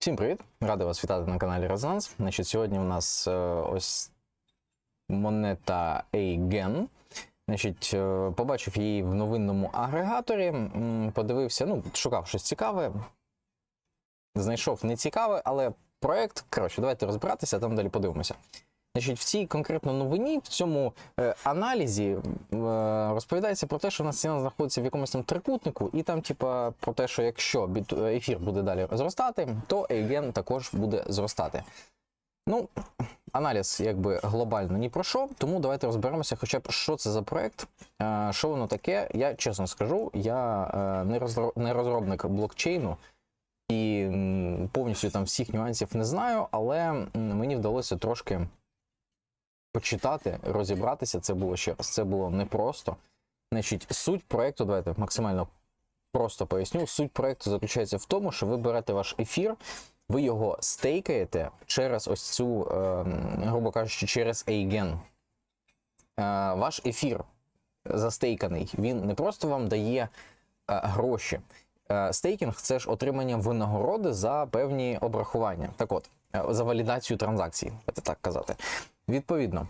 Всім привіт! Радий вас вітати на каналі Резонанс. Значить, сьогодні у нас е, ось монета AGEN. Значить, е, побачив її в новинному агрегаторі, подивився, ну, шукав щось цікаве. Знайшов нецікаве, але проект. Коротше, давайте розбиратися, а там далі подивимося. Значить, в цій конкретно новині, в цьому е, аналізі е, розповідається про те, що у нас ціна знаходиться в якомусь там трикутнику, і там, типа, про те, що якщо ефір буде далі зростати, то Ейген також буде зростати. Ну, аналіз якби глобально ні про що, тому давайте розберемося, хоча б що це за проект, е, що воно таке. Я чесно скажу, я е, не розро- не розробник блокчейну і повністю там всіх нюансів не знаю, але мені вдалося трошки почитати, розібратися. Це було ще раз. Це було непросто. Значить, суть проекту, давайте максимально просто поясню. Суть проекту заключається в тому, що ви берете ваш ефір, ви його стейкаєте через ось цю, е, грубо кажучи, через Eigen. Е, ваш ефір застейканий, він не просто вам дає е, гроші. Е, Стейкінг це ж отримання винагороди за певні обрахування. Так от, е, за валідацію транзакцій, це так казати. Відповідно,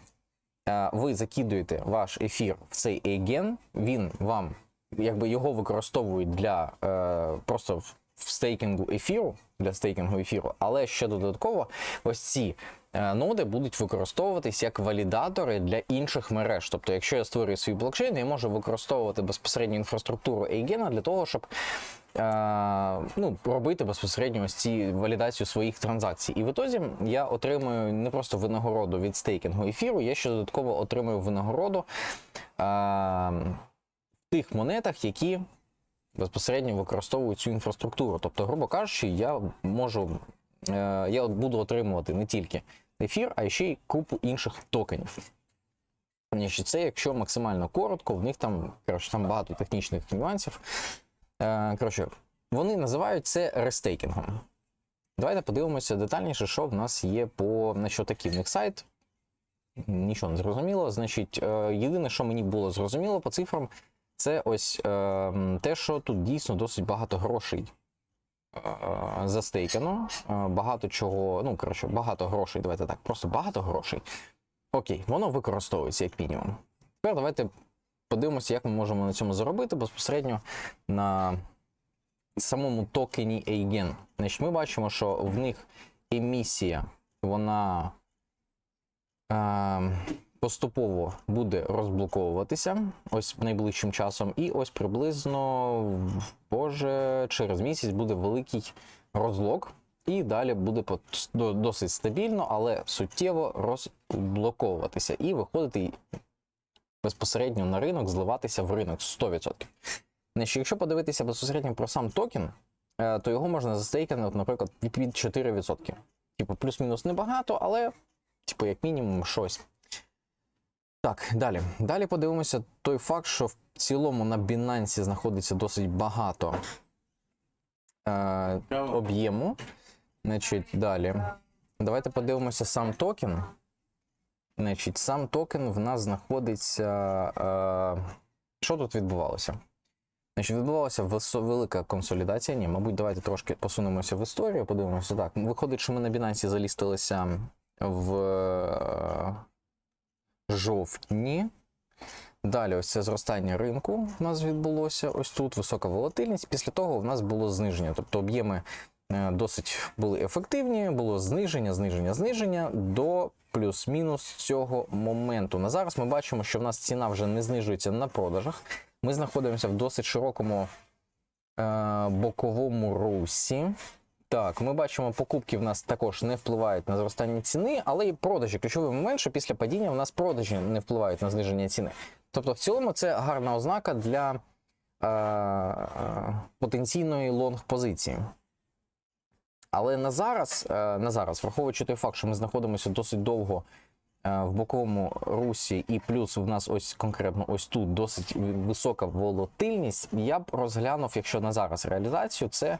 е, ви закидуєте ваш ефір в цей Eigen, він вам, якби його використовують для е, просто в стейкінгу ефіру, для стейкінгу ефіру, але ще додатково ось ці е, ноди будуть використовуватись як валідатори для інших мереж. Тобто, якщо я створюю свій блокчейн, я можу використовувати безпосередньо інфраструктуру Eigen для того, щоб е, ну, робити безпосередньо ось ці валідацію своїх транзакцій. І в ітозі я отримую не просто винагороду від стейкінгу ефіру, я ще додатково отримую винагороду е, в тих монетах, які безпосередньо використовують цю інфраструктуру. Тобто, грубо кажучи, я можу е, я буду отримувати не тільки ефір, а ще й купу інших токенів. Це якщо максимально коротко, в них там, коротше, там багато технічних нюансів. Е, коротше, вони називають це рестейкінгом. Давайте подивимося детальніше, що в нас є по на що такий в них сайт. Нічого не зрозуміло. Значить, е, єдине, що мені було зрозуміло по цифрам, це ось е, те, що тут дійсно досить багато грошей е, застейкано. Е, багато чого, ну, коротше, багато грошей, давайте так, просто багато грошей. Окей, воно використовується як мінімум. Тепер давайте подивимося, як ми можемо на цьому заробити безпосередньо на самому токені Eigen. Значить, ми бачимо, що в них емісія, вона е, поступово буде розблоковуватися ось найближчим часом, і ось приблизно, боже, через місяць буде великий розлог. І далі буде досить стабільно, але суттєво розблоковуватися і виходити безпосередньо на ринок, зливатися в ринок 100%. Значить, якщо подивитися безпосередньо про сам токен, е, то його можна застейкати, наприклад, від 4%. Типу, плюс-мінус небагато, але, типу, як мінімум, щось. Так, далі. Далі подивимося той факт, що в цілому на Binance знаходиться досить багато е, об'єму. Значить, далі. Давайте подивимося сам токен. Значить, сам токен в нас знаходиться. Е, що тут відбувалося? Значить, відбувалася велика консолідація. Ні, мабуть, давайте трошки посунемося в історію, подивимося. Так, виходить, що ми на Binance залістилися в жовтні. Далі, ось це зростання ринку в нас відбулося. Ось тут висока волатильність. Після того в нас було зниження. Тобто об'єми е, досить були ефективні, було зниження, зниження, зниження до плюс-мінус цього моменту. На зараз ми бачимо, що в нас ціна вже не знижується на продажах. Ми знаходимося в досить широкому е, боковому русі. Так, ми бачимо, покупки в нас також не впливають на зростання ціни, але і продажі. Ключовий момент, що після падіння в нас продажі не впливають на зниження ціни. Тобто, в цілому, це гарна ознака для е, е, потенційної лонг-позиції. Але на зараз, е, на зараз, враховуючи той факт, що ми знаходимося досить довго е, в боковому русі, і плюс в нас ось конкретно ось тут досить висока волатильність, я б розглянув, якщо на зараз реалізацію, це.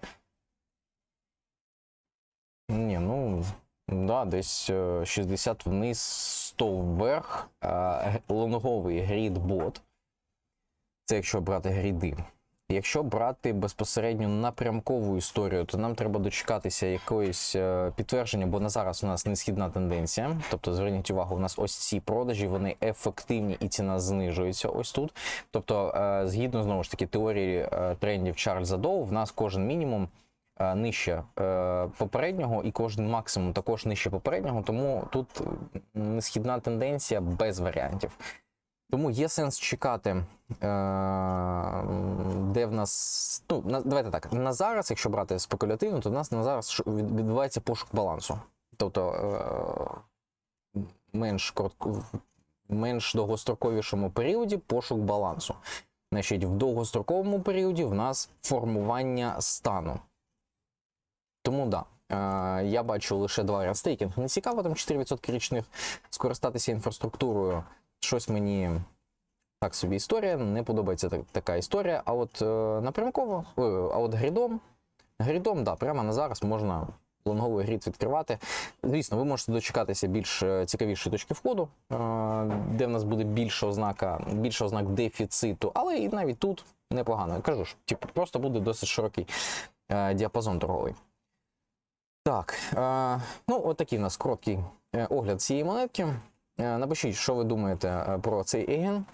Ні, ну. Да, десь е, 60 вниз, 100 вверх. Е, Лонговий грід бот. Це якщо брати гріди. Якщо брати безпосередньо напрямкову історію, то нам треба дочекатися якоїсь е, підтвердження, бо на зараз у нас несхідна тенденція. Тобто, зверніть увагу, у нас ось ці продажі вони ефективні і ціна знижується ось тут. Тобто, е, згідно знову ж таки теорії е, трендів Чарльза Доу, в нас кожен мінімум е, нижче е, попереднього, і кожен максимум також нижче попереднього. Тому тут е, несхідна тенденція без варіантів. Тому є сенс чекати, е, де в нас. Ну, давайте так. На зараз, якщо брати спекулятивно, то в нас на зараз відбувається пошук балансу. Тобто е, менш коротко, менш довгостроковішому періоді пошук балансу. Значить, в довгостроковому періоді в нас формування стану. Тому да. Е, я бачу лише два варіанти. Стейкінг не цікаво, там 4% річних скористатися інфраструктурою. Щось мені так собі історія, не подобається так- така історія. А от е, напрямково, е, а от грідом, грідом, да, прямо на зараз можна лонговий грід відкривати. Звісно, ви можете дочекатися більш цікавішої точки входу, де в нас буде більша ознака, більше ознак дефіциту, але і навіть тут непогано. Кажу ж, типу, просто буде досить широкий діапазон торговий. Так, е, ну от такий у нас короткий е, огляд цієї монетки. Е, Напишіть, що ви думаєте про цей еген.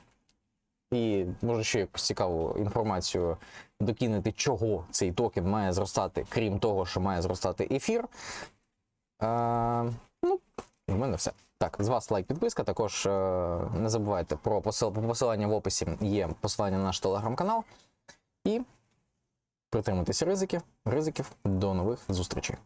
І може ще якусь цікаву інформацію докинути, чого цей токен має зростати, крім того, що має зростати ефір. Е, ну, в мене все. Так, з вас лайк, підписка. Також е, не забувайте про посил... посилання в описі є посилання на наш телеграм-канал. І притримуйтеся ризиків, ризиків. До нових зустрічей.